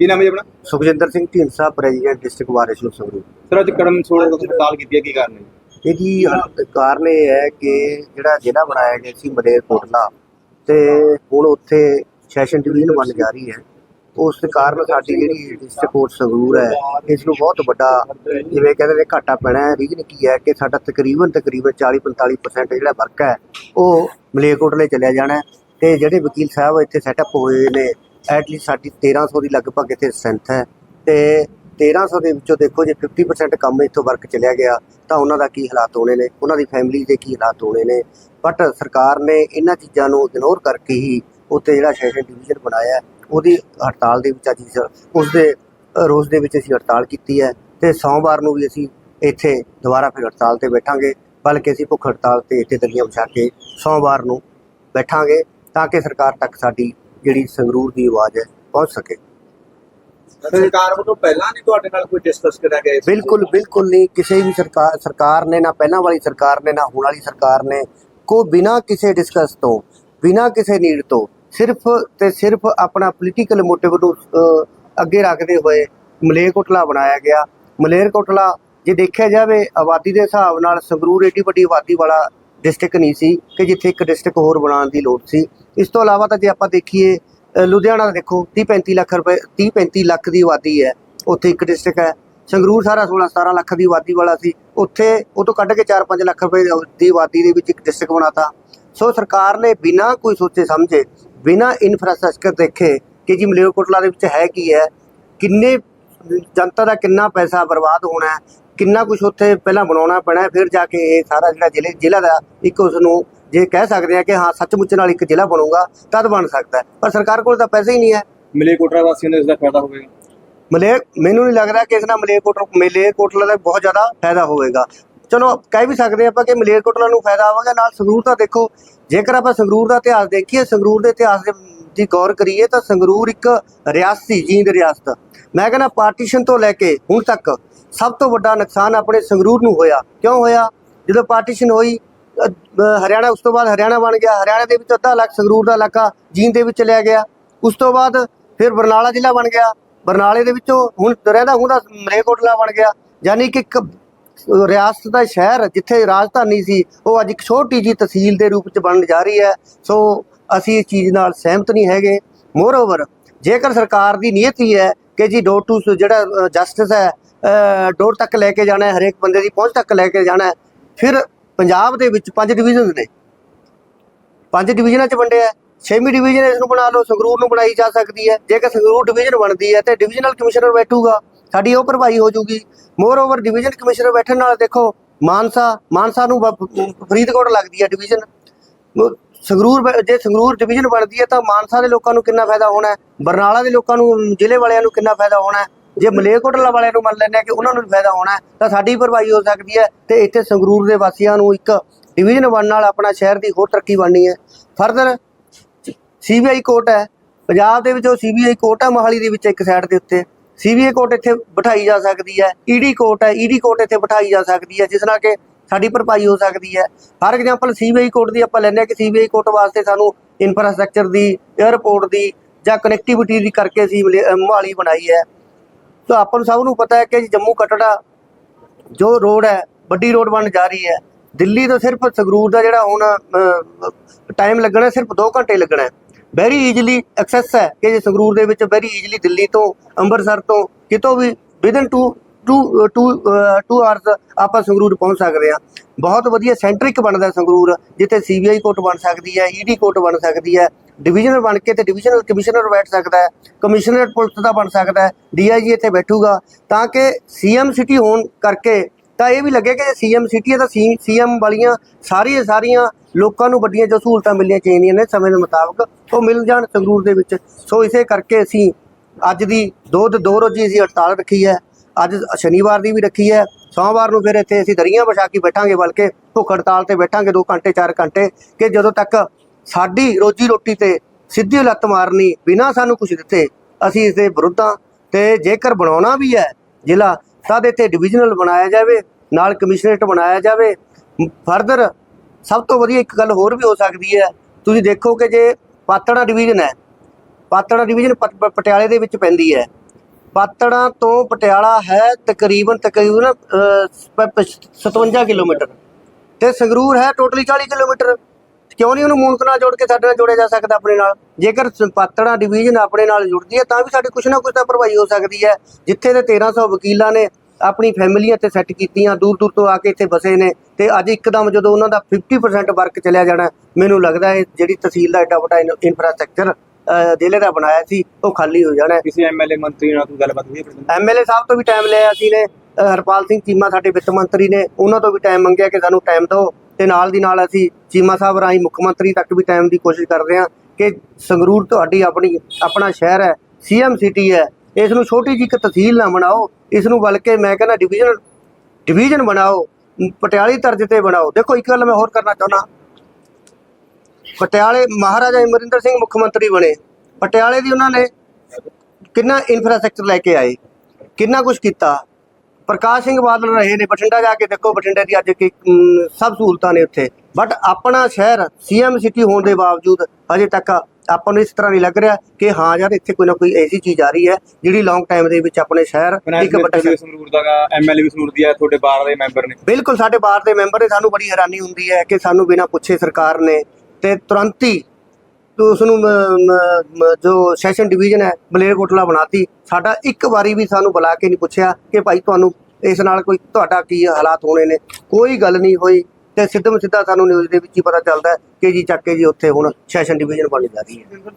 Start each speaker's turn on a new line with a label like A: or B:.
A: ਕੀ ਨਾਮ ਹੈ ਜੀ ਆਪਣਾ?
B: ਸੁਖਜਿੰਦਰ ਸਿੰਘ ਢੀਂਡਸਾ ਪ੍ਰੈਜ਼ੀਡੈਂਟ ਡਿਸਟ੍ਰਿਕਟ ਵਾਰਿਸ ਨੂੰ ਸੰਗਰੂਰ।
A: ਸਰ ਅੱਜ ਕੜਮ ਸੋੜ ਹੜਤਾਲ ਕੀਤੀ ਹੈ ਕੀ ਕਾਰਨ ਹੈ
B: ਇਹਦੀ ਕਾਰਨ ਇਹ ਹੈ ਕਿ ਜਿਹੜਾ ਜ਼ਿਲ੍ਹਾ ਬਣਾਇਆ ਗਿਆ ਸੀ ਮਲੇਰਕੋਟਲਾ ਤੇ ਹੁਣ ਉੱਥੇ ਸੈਸ਼ਨ ਡਿਵੀਜ਼ਨ ਬਣ ਜਾ ਰਹੀ ਹੈ। ਉਸ ਕਾਰਨ ਸਾਡੀ ਜਿਹੜੀ ਡਿਸਟ੍ਰਿਕਟ ਕੋਰਟ ਸੰਗਰੂਰ ਹੈ ਇਸ ਨੂੰ ਬਹੁਤ ਵੱਡਾ ਜਿਵੇਂ ਕਹਿੰਦੇ ਨੇ ਘਾਟਾ ਪੈਣਾ ਹੈ। ਰੀਜਨ ਕੀ ਹੈ ਕਿ ਸਾਡਾ ਤਕਰੀਬਨ ਤਕਰੀਬਨ 40-45% ਜਿਹੜਾ ਵਰਕ ਹੈ ਉਹ ਮਲੇਰਕੋਟਲੇ ਚਲਿਆ ਜਾਣਾ ਤੇ ਜਿਹੜੇ ਵਕੀਲ ਸਾਹਿਬ ਇੱਥੇ ਸੈਟਅਪ ਹੋਏ ਨੇ ਐਟਲੀਸਟ ਸਾਡੀ 1300 ਦੀ ਲਗਭਗ ਇੱਥੇ ਸਟਰੈਂਥ ਹੈ। ਤੇ 1300 ਦੇ ਵਿੱਚੋਂ ਦੇਖੋ ਜੇ 50% ਕੰਮ ਇੱਥੋਂ ਵਰਕ ਚਲਿਆ ਗਿਆ ਤਾਂ ਉਹਨਾਂ ਦਾ ਕੀ ਹਾਲਾਤ ਹੋਣੇ ਨੇ? ਉਹਨਾਂ ਦੀ ਫੈਮਿਲੀ ਦੇ ਕੀ ਹਾਲਾਤ ਹੋਣੇ ਨੇ? ਬਟ ਸਰਕਾਰ ਨੇ ਇਹਨਾਂ ਚੀਜ਼ਾਂ ਨੂੰ ਇਗਨੋਰ ਕਰਕੇ ਹੀ ਉੱਥੇ ਜਿਹੜਾ ਸੈਸ਼ਨ ਡਿਵੀਜ਼ਨ ਬਣਾਇਆ ਉਹਦੀ ਹੜਤਾਲ ਦੇ ਵਿੱਚ ਅੱਜ ਇਸ- ਉਸ ਦੇ ਅ, ਦੇ ਵਿੱਚ ਅਸੀਂ ਹੜਤਾਲ ਕੀਤੀ ਹੈ। ਤੇ ਸੋਮਵਾਰ ਨੂੰ ਵੀ ਅਸੀਂ ਇੱਥੇ ਦੁਬਾਰਾ ਫਿਰ ਹੜਤਾਲ ਤੇ ਬੈਠਾਂਗੇ ਬਲਕਿ ਅਸੀਂ ਭੁੱਖ ਹੜਤਾਲ ਤੇ ਇੱਥੇ ਦਲੀਆਂ ਵਿਛਾ ਕੇ ਸੋਮਵਾਰ ਨੂੰ ਬੈਠਾਂਗੇ ਤਾਂ ਕਿ ਸਰਕਾਰ ਤੱਕ ਸਾਡੀ ਜਿਹੜੀ ਸੰਗਰੂਰ ਦੀ ਆਵਾਜ਼ ਹੈ ਪਹੁੰਚ ਸਕੇ।
C: ਸਰਕਾਰ ਵੱਲੋਂ ਪਹਿਲਾਂ ਨਹੀਂ ਤੁਹਾਡੇ ਨਾਲ ਕੋਈ ਡਿਸਕਸ ਕਰਿਆ ਗਿਆ
B: ਬਿਲਕੁਲ ਬਿਲਕੁਲ ਨਹੀਂ। ਕਿਸੇ ਵੀ ਸਰਕਾਰ ਸਰਕਾਰ ਨੇ ਨਾ ਪਹਿਲਾਂ ਵਾਲੀ ਸਰਕਾਰ ਨੇ ਨਾ ਹੁਣ ਵਾਲੀ ਸਰਕਾਰ ਨੇ ਕੋ ਬਿਨਾ ਕਿਸੇ ਡਿਸਕਸ ਤੋਂ ਬਿਨਾ ਕਿਸੇ ਨੀਡ ਤੋਂ ਸਿਰਫ ਤੇ ਸਿਰਫ ਆਪਣਾ ਪੋਲੀਟੀਕਲ ਮੋਟਿਵ ਨੂੰ ਅੱਗੇ ਰੱਖਦੇ ਹੋਏ ਮਲੇਰਕੋਟਲਾ ਬਣਾਇਆ ਗਿਆ। ਮਲੇਰਕੋਟਲਾ ਜੇ ਦੇਖਿਆ ਜਾਵੇ ਆਬਾਦੀ ਦੇ ਹਿਸਾਬ ਨਾਲ ਸੰਗਰੂਰ ਏਡੀ ਵੱਡੀ ਆਬਾਦੀ ਵਾਲਾ ਡਿਸਟ੍ਰਿਕਟ ਨਹੀਂ ਸੀ ਕਿ ਜਿੱਥੇ ਇੱਕ ਡਿਸਟ੍ਰਿਕਟ ਹੋਰ ਬਣਾਉਣ ਦੀ ਲੋੜ ਸੀ। ਇਸ ਤੋਂ ਇਲਾਵਾ ਤਾਂ ਜੇ ਆਪਾਂ ਦੇਖੀਏ ਲੁਧਿਆਣਾ ਦੇਖੋ 30 35 ਲੱਖ ਰੁਪਏ 30 35 ਲੱਖ ਦੀ ਆਬਾਦੀ ਹੈ। ਉੱਥੇ ਇੱਕ ਡਿਸਟ੍ਰਿਕਟ ਹੈ। ਸੰਗਰੂਰ ਸਾਰਾ 16 17 ਲੱਖ ਦੀ ਆਬਾਦੀ ਵਾਲਾ ਸੀ। ਉੱਥੇ ਉਹ ਤੋਂ ਕੱਢ ਕੇ 4-5 ਲੱਖ ਰੁਪਏ ਦੀ ਆਬਾਦੀ ਦੇ ਵਿੱਚ ਇੱਕ ਡਿਸਟ੍ਰਿਕਟ ਬਣਾਤਾ। ਸੋ ਸਰਕਾਰ ਨੇ ਬਿਨਾਂ ਕੋਈ ਸੋਚੇ ਸਮਝੇ, ਬਿਨਾਂ ਇਨਫਰਾਸਟ੍ਰਕਚਰ ਦੇਖੇ ਕਿ ਜੀ ਮਲੇਰਕੋਟਲਾ ਦੇ ਵਿੱਚ ਹੈ ਕੀ ਹੈ, ਕਿੰਨੇ ਜਨਤਾ ਦਾ ਕਿੰਨਾ ਪੈਸਾ ਬਰਬਾਦ ਹੋਣਾ ਕਿੰਨਾ ਕੁਝ ਉੱਥੇ ਪਹਿਲਾਂ ਬਣਾਉਣਾ ਪੈਣਾ ਹੈ, ਫਿਰ ਜਾ ਕੇ ਇਹ ਸਾਰਾ ਜਿਹੜਾ ਜ਼ਿਲ੍ਹੇ ਜ਼ਿਲ੍ਹਾ ਦਾ ਇੱਕ ਉਸ ਨੂੰ ਜੇ ਕਹਿ ਸਕਦੇ ਆ ਕਿ ਹਾਂ ਸੱਚਮੁੱਚ ਨਾਲ ਇੱਕ ਜ਼ਿਲ੍ਹਾ ਬਣੂਗਾ ਤਦ ਬਣ ਸਕਦਾ ਪਰ ਸਰਕਾਰ ਕੋਲ ਤਾਂ ਪੈਸੇ ਹੀ ਨਹੀਂ ਹੈ।
A: ਮਲੇਕੋਟਰਾ ਵਾਸੀਆਂ ਨੂੰ ਇਸ ਦਾ ਫਾਇਦਾ ਹੋਵੇਗਾ?
B: ਮਲੇ ਮੈਨੂੰ ਨਹੀਂ ਲੱਗਦਾ ਕਿ ਇਸ ਨਾਲ ਮਲੇਰਕੋਟ ਮਲੇਰਕੋਟਲਾ ਦਾ ਬਹੁਤ ਜ਼ਿਆਦਾ ਫਾਇਦਾ ਹੋਵੇਗਾ। ਚਲੋ ਕਹਿ ਵੀ ਸਕਦੇ ਆਪਾਂ ਕਿ ਮਲੇਰਕੋਟਲਾ ਨੂੰ ਫਾਇਦਾ ਆਵੇਗਾ ਨਾਲ ਸੰਗਰੂਰ ਦਾ ਦੇਖੋ ਜੇਕਰ ਆਪਾਂ ਸੰਗਰੂਰ ਦਾ ਇਤਿਹਾਸ ਦੇਖੀਏ ਸੰਗਰੂਰ ਦੇ ਇਤਿਹਾਸ ਦੇ ਦੀ ਗੌਰ ਕਰੀਏ ਤਾਂ ਸੰਗਰੂਰ ਇੱਕ ਰਿਆਸਤ ਜੀਂਦ ਰਿਆਸਤ। ਮੈਂ ਕਹਿੰਦਾ ਪਾਰਟੀਸ਼ਨ ਤੋਂ ਲੈ ਕੇ ਹੁਣ ਤੱਕ ਸਭ ਤੋਂ ਵੱਡਾ ਨੁਕਸਾਨ ਆਪਣੇ ਸੰਗਰੂਰ ਨੂੰ ਹੋਇਆ। ਕਿਉਂ ਹੋਇਆ? ਜਦੋਂ ਪਾਰਟੀਸ਼ਨ ਹੋਈ ਹਰਿਆਣਾ, ਉਸ ਤੋਂ ਬਾਅਦ ਹਰਿਆਣਾ ਬਣ ਗਿਆ। ਹਰਿਆਣਾ ਦੇ ਵਿੱਚ ਅੱਧਾ ਲੱਖ ਸੰਗਰੂਰ ਦਾ ਇਲਾਕਾ ਜੀਨ ਦੇ ਵਿੱਚ ਚਲਿਆ ਗਿਆ। ਉਸ ਤੋਂ ਬਾਅਦ ਫਿਰ ਬਰਨਾਲਾ ਜ਼ਿਲ੍ਹਾ ਬਣ ਗਿਆ। ਬਰਨਾਲੇ ਦੇ ਵਿੱਚੋਂ ਹੁਣ ਰਹਿੰਦਾ ਹੁੰਦਾ ਮਰੇਕੋਟਲਾ ਬਣ ਗਿਆ। ਯਾਨੀ ਕਿ ਇੱਕ ਰਿਆਸਤ ਦਾ ਸ਼ਹਿਰ ਜਿੱਥੇ ਰਾਜਧਾਨੀ ਸੀ, ਉਹ ਅੱਜ ਇੱਕ ਛੋਟੀ ਜੀ ਤਹਿਸੀਲ ਦੇ ਰੂਪ ਚ ਬਣਨ ਜਾ ਰਹੀ ਹੈ। ਸੋ ਅਸੀਂ ਇਸ ਚੀਜ਼ ਨਾਲ ਸਹਿਮਤ ਨਹੀਂ ਹੈਗੇ। ਮੋਰ ਓਵਰ ਜੇਕਰ ਸਰਕਾਰ ਦੀ ਨੀਅਤ ਹੀ ਹੈ ਕਿ ਜੀ ਡੋਰ ਟੂ ਜਿਹੜਾ ਜਸਟਿਸ ਹੈ ਡੋਰ ਤੱਕ ਲੈ ਕੇ ਜਾਣਾ ਹੈ, ਹਰੇਕ ਬੰਦੇ ਦੀ ਪਹੁੰਚ ਤੱਕ ਲੈ ਕੇ ਜਾਣਾ ਹੈ। ਫਿਰ ਪੰਜਾਬ ਦੇ ਵਿੱਚ ਪੰਜ ਡਿਵੀਜ਼ਨਸ ਨੇ। ਪੰਜ ਡਿਵੀਜ਼ਨਾਂ ਚ ਵੰਡਿਆ ਛੇਵੀਂ ਡਿਵੀਜ਼ਨ ਇਸ ਨੂੰ ਬਣਾ ਲਓ, ਸੰਗਰੂਰ ਨੂੰ ਬਣਾਈ ਜਾ ਸਕਦੀ ਹੈ। ਜੇਕਰ ਸੰਗਰੂਰ ਡਿਵੀਜ਼ਨ ਬਣਦੀ ਹੈ, ਤੇ ਡਿਵੀਜ਼ਨਲ ਕਮਿਸ਼ਨਰ ਬੈਠੂਗਾ। ਸਾਡੀ ਉਹ ਭਰਵਾਈ ਹੋ ਜੂਗੀ। ਮੋਰ ਓਵਰ ਡਿਵੀਜ਼ਨ ਕਮਿਸ਼ਨਰ ਬੈਠਣ ਨਾਲ ਦੇਖੋ, ਮਾਨਸਾ ਮਾਨਸਾ ਨੂੰ ਬ- ਫਰੀਦਕੋਟ ਲੱਗਦੀ ਹੈ ਡਿਵੀਜ਼ਨ ਸੰਗਰੂਰ ਬ- ਜੇ ਸੰਗਰੂਰ ਡਿਵੀਜ਼ਨ ਬਣਦੀ ਹੈ, ਤਾਂ ਮਾਨਸਾ ਦੇ ਲੋਕਾਂ ਨੂੰ ਕਿੰਨਾ ਫਾਇਦਾ ਹੋਣਾ ਹੈ? ਬਰਨਾਲਾ ਦੇ ਲੋਕਾਂ ਨੂੰ, ਜ਼ਿਲ੍ਹੇ ਵਾਲਿਆਂ ਨੂੰ ਕਿੰਨਾ ਫਾਇਦਾ ਹੋਣਾ ਹੈ? ਜੇ ਮਲੇਰਕੋਟਲਾ ਵਾਲਿਆਂ ਨੂੰ ਮੰਨ ਲੈਂਦੇ ਆ ਕਿ ਉਹਨਾਂ ਨੂੰ ਵੀ ਫਾਇਦਾ ਹੋਣਾ ਤਾਂ ਸਾਡੀ ਭਰਵਾਈ ਹੋ ਸਕਦੀ ਹੈ ਤੇ ਇੱਥੇ ਸੰਗਰੂਰ ਦੇ ਵਾਸੀਆਂ ਨੂੰ ਇੱਕ ਡਿਵੀਜ਼ਨ ਬਣਨ ਨਾਲ ਆਪਣਾ ਸ਼ਹਿਰ ਦੀ ਹੋਰ ਤਰੱਕੀ ਬਣਨੀ ਹੈ। ਫਰਦਰ ਸੀਬੀਆਈ ਕੋਰਟ ਹੈ। ਪੰਜਾਬ ਦੇ ਵਿੱਚ ਉਹ ਸੀਬੀਆਈ ਕੋਰਟ ਹੈ, ਮੋਹਾਲੀ ਦੇ ਵਿੱਚ ਇੱਕ ਸਾਈਡ ਦੇ ਉੱਤੇ। ਸੀਬੀਆਈ ਕੋਰਟ ਇੱਥੇ ਬਿਠਾਈ ਜਾ ਸਕਦੀ ਹੈ। ਈਡੀ ਕੋਰਟ ਹੈ ਈਡੀ ਕੋਰਟ ਇੱਥੇ ਬਿਠਾਈ ਜਾ ਸਕਦੀ ਹੈ, ਜਿਸ ਨਾਲ ਕਿ ਸਾਡੀ ਭਰਪਾਈ ਹੋ ਸਕਦੀ ਹੈ। ਫਾਰ ਐਗਜ਼ਾਮਪਲ ਸੀਬੀਆਈ ਕੋਰਟ ਦੀ ਆਪਾਂ ਲੈਂਦੇ ਹਾਂ ਕਿ ਸੀਬੀਆਈ ਕੋਰਟ ਵਾਸਤੇ ਸਾਨੂੰ ਇਨਫਰਾਸਟ੍ਰਕਚਰ ਦੀ 에ਅਰਪੋਰਟ ਦੀ ਜਾਂ ਕਨੈਕਟੀਵਿਟੀ ਦੀ ਕਰਕੇ ਅਸੀਂ ਮਲੇ- ਮੋਹਾਲੀ ਬਣਾਈ ਹੈ। ਤਾਂ ਆਪਾਂ ਨੂੰ ਸਭ ਨੂੰ ਪਤਾ ਹੈ ਕਿ ਜੰਮੂ ਕਟੜਾ ਜੋ ਰੋਡ ਹੈ, ਵੱਡੀ ਰੋਡ ਬਣ ਜਾ ਰਹੀ ਹੈ। ਦਿੱਲੀ ਤੋਂ ਸਿਰਫ ਸੰਗਰੂਰ ਦਾ ਜਿਹੜਾ ਹੁਣ ਟਾਈਮ ਲੱਗਣਾ ਸਿਰਫ 2 ਘੰਟੇ ਲੱਗਣਾ ਵੈਰੀ ਈਜ਼ੀਲੀ ਐਕਸੈਸ ਹੈ ਕਿ ਜੇ ਸੰਗਰੂਰ ਦੇ ਵਿੱਚ ਵੈਰੀ ਈਜ਼ੀਲੀ ਦਿੱਲੀ ਤੋਂ, ਅੰਮ੍ਰਿਤਸਰ ਤੋਂ, ਕਿਤੋਂ ਵੀ ਵਿਦਨ 2 2 2 2 ਆਰਸ ਆਪਾਂ ਸੰਗਰੂਰ ਪਹੁੰਚ ਸਕਦੇ ਹਾਂ। ਬਹੁਤ ਵਧੀਆ ਸੈਂਟਰਿਕ ਬਣਦਾ ਸੰਗਰੂਰ, ਜਿੱਥੇ ਸੀਬੀਆਈ ਕੋਰਟ ਬਣ ਸਕਦੀ ਹੈ ਈਡੀ ਕੋਰਟ ਬਣ ਸਕਦੀ ਹੈ ਡਿਵੀਜ਼ਨਲ ਬਣ ਕੇ ਤੇ ਡਿਵੀਜ਼ਨਲ ਕਮਿਸ਼ਨਰ ਬੈਠ ਸਕਦਾ ਹੈ ਕਮਿਸ਼ਨਰ ਪੁਲਿਸ ਦਾ ਬਣ ਸਕਦਾ ਹੈ ਡੀਆਈਜੀ ਇੱਥੇ ਬੈਠੂਗਾ। ਤਾਂ ਕਿ ਸੀਐਮ ਸਿਟੀ ਹੋਣ ਕਰਕੇ ਤਾਂ ਇਹ ਵੀ ਲੱਗੇ ਕਿ ਸੀਐਮ ਸਿਟੀ ਹੈ ਤਾਂ ਸੀਐਮ ਵਾਲੀਆਂ ਸਾਰੀਆਂ ਸਾਰੀਆਂ ਲੋਕਾਂ ਨੂੰ ਵੱਡੀਆਂ ਜੋ ਸਹੂਲਤਾਂ ਮਿਲਣੀਆਂ ਚਾਹੀਦੀਆਂ ਨੇ ਸਮੇਂ ਦੇ ਮੁਤਾਬਕ, ਉਹ ਮਿਲ ਜਾਣ ਸੰਗਰੂਰ ਦੇ ਵਿੱਚ। ਸੋ ਇਸੇ ਕਰਕੇ ਅਸੀਂ ਅੱਜ ਦੀ ਦੋ ਦੋ ਰੋਜੀ ਅਸੀਂ ਹੜਤਾਲ ਰੱਖੀ ਹੈ। ਅੱਜ ਸ਼ਨੀਵਾਰ ਦੀ ਵੀ ਰੱਖੀ ਹੈ। ਸੋਮਵਾਰ ਨੂੰ ਫਿਰ ਇੱਥੇ ਅਸੀਂ ਦਰੀਆਂ ਵਿਛਾ ਕੇ ਬੈਠਾਂਗੇ ਬਲਕਿ ਭੁੱਖ ਹੜਤਾਲ ਤੇ ਬੈਠਾਂਗੇ 2 ਘੰਟੇ 4 ਘੰਟੇ ਕਿ ਜਦੋਂ ਤੱਕ ਸਾਡੀ ਰੋਜੀ ਰੋਟੀ ਤੇ ਸਿੱਧੀ ਲੱਤ ਮਾਰਨੀ, ਬਿਨਾਂ ਸਾਨੂੰ ਕੁਝ ਦਿੱਤੇ, ਅਸੀਂ ਇਸ ਦੇ ਵਿਰੁੱਧਾਂ ਤੇ ਜੇਕਰ ਬਣਾਉਣਾ ਵੀ ਹੈ ਜ਼ਿਲ੍ਹਾ, ਤਦ ਇੱਥੇ ਡਿਵੀਜ਼ਨਲ ਬਣਾਇਆ ਜਾਵੇ, ਨਾਲ ਕਮਿਸ਼ਨਰੇਟ ਬਣਾਇਆ ਜਾਵੇ। ਫਰਦਰ ਸਭ ਤੋਂ ਵਧੀਆ ਇੱਕ ਗੱਲ ਹੋਰ ਵੀ ਹੋ ਸਕਦੀ ਹੈ। ਤੁਸੀਂ ਦੇਖੋ ਕਿ ਜੇ ਪਾਤੜਾ ਡਿਵੀਜ਼ਨ ਹੈ, ਪਾਤੜਾ ਡਿਵੀਜ਼ਨ ਪ- ਪਟਿਆਲੇ ਦੇ ਵਿੱਚ ਪੈਂਦੀ ਹੈ। ਪਾਤੜਾਂ ਤੋਂ ਪਟਿਆਲਾ ਹੈ ਤਕਰੀਬਨ ਤਕਰੀਬਨ ਪ- ਪ- 57 ਕਿਲੋਮੀਟਰ। ਤੇ ਸੰਗਰੂਰ ਹੈ ਟੋਟਲੀ 40 ਕਿਲੋਮੀਟਰ। ਕਿਉਂ ਨਹੀਂ ਉਹਨੂੰ ਮੂਨਕ ਨਾਲ ਜੋੜ ਕੇ ਸਾਡੇ ਨਾਲ ਜੋੜਿਆ ਜਾ ਸਕਦਾ ਆਪਣੇ ਨਾਲ? ਜੇਕਰ ਸ- ਪਾਤੜਾਂ ਡਿਵੀਜ਼ਨ ਆਪਣੇ ਨਾਲ ਜੁੜਦੀ ਹੈ, ਤਾਂ ਵੀ ਸਾਡੀ ਕੁਛ ਨਾ ਕੁਛ ਤਾਂ ਭਰਵਾਈ ਹੋ ਸਕਦੀ ਹੈ। ਜਿੱਥੇ ਦੇ 1300 ਵਕੀਲਾਂ ਨੇ ਆਪਣੀ ਫੈਮਿਲੀਆਂ ਤੇ ਸੈੱਟ ਕੀਤੀਆਂ ਦੂਰ ਦੂਰ ਤੋਂ ਆ ਕੇ ਇੱਥੇ ਬਸੇ ਨੇ। ਤੇ ਅੱਜ ਇੱਕਦਮ ਜਦੋਂ ਉਹਨਾਂ ਦਾ 50% ਵਰਕ ਚਲਿਆ ਜਾਣਾ, ਮੈਨੂੰ ਲੱਗਦਾ ਹੈ ਜਿਹੜੀ ਤਹਿਸੀਲ ਦਾ ਐਡਾ ਵੱਡਾ ਇਨਫਰਾਸਟ੍ਰਕਚਰ ਜ਼ਿਲ੍ਹੇ ਦਾ ਬਣਾਇਆ ਸੀ ਉਹ ਖਾਲੀ ਹੋ ਜਾਣਾ ਹੈ।
A: ਕਿਸੇ ਐਮਐਲਏ ਮੰਤਰੀ ਨਾਲ ਕੋਈ ਗੱਲਬਾਤ ਹੋਈ ਨਾਲ?
B: ਐਮਐਲਏ ਸਾਹਿਬ ਤੋਂ ਵੀ ਟਾਈਮ ਲਿਆ ਅਸੀਂ ਨੇ ਹਰਪਾਲ ਸਿੰਘ ਚੀਮਾ ਸਾਡੇ ਵਿੱਤ ਮੰਤਰੀ ਨੇ ਉਹਨਾਂ ਤੋਂ ਵੀ ਟਾਈਮ ਮੰਗਿਆ ਕਿ ਸਾਨੂੰ ਟਾਈਮ ਦਿਓ ਤੇ ਨਾਲ ਦੀ ਨਾਲ ਅਸੀਂ ਚੀਮਾ ਸਾਹਿਬ ਰਾਹੀਂ ਮੁੱਖ ਮੰਤਰੀ ਤੱਕ ਵੀ ਟਾਈਮ ਦੀ ਕੋਸ਼ਿਸ਼ ਕਰਦੇ ਹਾਂ ਕਿ ਸੰਗਰੂਰ ਤੁਹਾਡੀ ਆਪਣੀ ਆਪਣਾ ਸ਼ਹਿਰ ਹੈ ਸੀਐਮ ਸਿਟੀ ਹੈ ਇਸ ਨੂੰ ਛੋਟੀ ਜਿਹੀ ਇੱਕ ਤਹਿਸੀਲ ਨਾ ਬਣਾਓ ਇਸ ਨੂੰ ਬਲਕਿ ਮੈਂ ਕਹਿੰਦਾ ਡਿਵੀਜ਼ਨ ਡਿਵੀਜ਼ਨ ਬਣਾਓ ਪਟਿਆਲੀ ਤਰਜ਼ ਤੇ ਬਣਾਓ ਦੇਖੋ ਇੱਕ ਗੱਲ ਮੈਂ ਹੋਰ ਕਰਨਾ ਚਾਹੁੰਦਾ ਪਟਿਆਲੇ ਮਹਾਰਾਜਾ ਅਮਰਿੰਦਰ ਸਿੰਘ ਮੁੱਖ ਮੰਤਰੀ ਬਣੇ। ਪਟਿਆਲੇ ਦੀ ਉਹਨਾਂ ਨੇ ਕਿੰਨਾ ਇਨਫਰਾਸਟ੍ਰਕਚਰ ਲੈ ਕੇ ਆਏ ਕਿੰਨਾ ਕੁਝ ਕੀਤਾ। ਪ੍ਰਕਾਸ਼ ਸਿੰਘ ਬਾਦਲ ਰਹੇ ਨੇ ਬਠਿੰਡਾ ਜਾ ਕੇ ਦੇਖੋ ਬਠਿੰਡੇ ਦੀ ਅੱਜ ਕੀ ਸਭ ਸਹੂਲਤਾਂ ਨੇ ਉੱਥੇ। ਬਟ ਆਪਣਾ ਸ਼ਹਿਰ ਸੀਐਮ ਸਿਟੀ ਹੋਣ ਦੇ ਬਾਵਜੂਦ ਹਜੇ ਤੱਕ ਆਪਾਂ ਨੂੰ ਇਸ ਤਰ੍ਹਾਂ ਨਹੀਂ ਲੱਗ ਰਿਹਾ ਕਿ ਹਾਂ ਯਾਰ ਇੱਥੇ ਕੋਈ ਨਾ ਕੋਈ ਐਸੀ ਚੀਜ਼ ਆ ਰਹੀ ਹੈ ਜਿਹੜੀ ਲੌਂਗ ਟਾਈਮ ਦੇ ਵਿੱਚ ਆਪਣੇ ਸ਼ਹਿਰ ਇੱਕ ਵੱਡਾ
A: ਸੰਗਰੂਰ ਦਾ ਐਮਐਲਏ ਵੀ ਸੰਗਰੂਰ ਦੀ ਹੈ ਤੁਹਾਡੇ ਬਾਰ ਦੇ ਮੈਂਬਰ ਨੇ।
B: ਬਿਲਕੁਲ ਸਾਡੇ ਬਾਰ ਦੇ ਮੈਂਬਰ ਨੇ ਸਾਨੂੰ ਬੜੀ ਹੈਰਾਨੀ ਹੁੰਦੀ ਹੈ ਕਿ ਸਾਨੂੰ ਬਿਨਾਂ ਪੁੱਛੇ ਸਰਕਾਰ ਨੇ ਤੇ ਤੁਰੰਤ ਹੀ ਉਸ ਨੂੰ ਜੋ ਸੈਸ਼ਨ ਡਿਵੀਜ਼ਨ ਹੈ, ਮਲੇਰਕੋਟਲਾ ਬਣਾਤੀ। ਸਾਡਾ ਇੱਕ ਵਾਰੀ ਵੀ ਸਾਨੂੰ ਬੁਲਾ ਕੇ ਨਹੀਂ ਪੁੱਛਿਆ ਕਿ ਭਾਈ ਤੁਹਾਨੂੰ ਇਸ ਨਾਲ ਕੋਈ ਤੁਹਾਡਾ ਕੀ ਹਾਲਾਤ ਹੋਣੇ ਨੇ। ਕੋਈ ਗੱਲ ਨਹੀਂ ਹੋਈ ਤੇ ਸਿੱਧਮ ਸਿੱਧਾ ਸਾਨੂੰ ਨਿਊਜ਼ ਦੇ ਵਿੱਚ ਹੀ ਪਤਾ ਚੱਲਦਾ ਕਿ ਜੀ ਚੱਕੇ ਜੀ ਉੱਥੇ ਹੁਣ ਸੈਸ਼ਨ ਡਿਵੀਜ਼ਨ ਬਣ ਜਾ ਰਹੀ ਹੈ।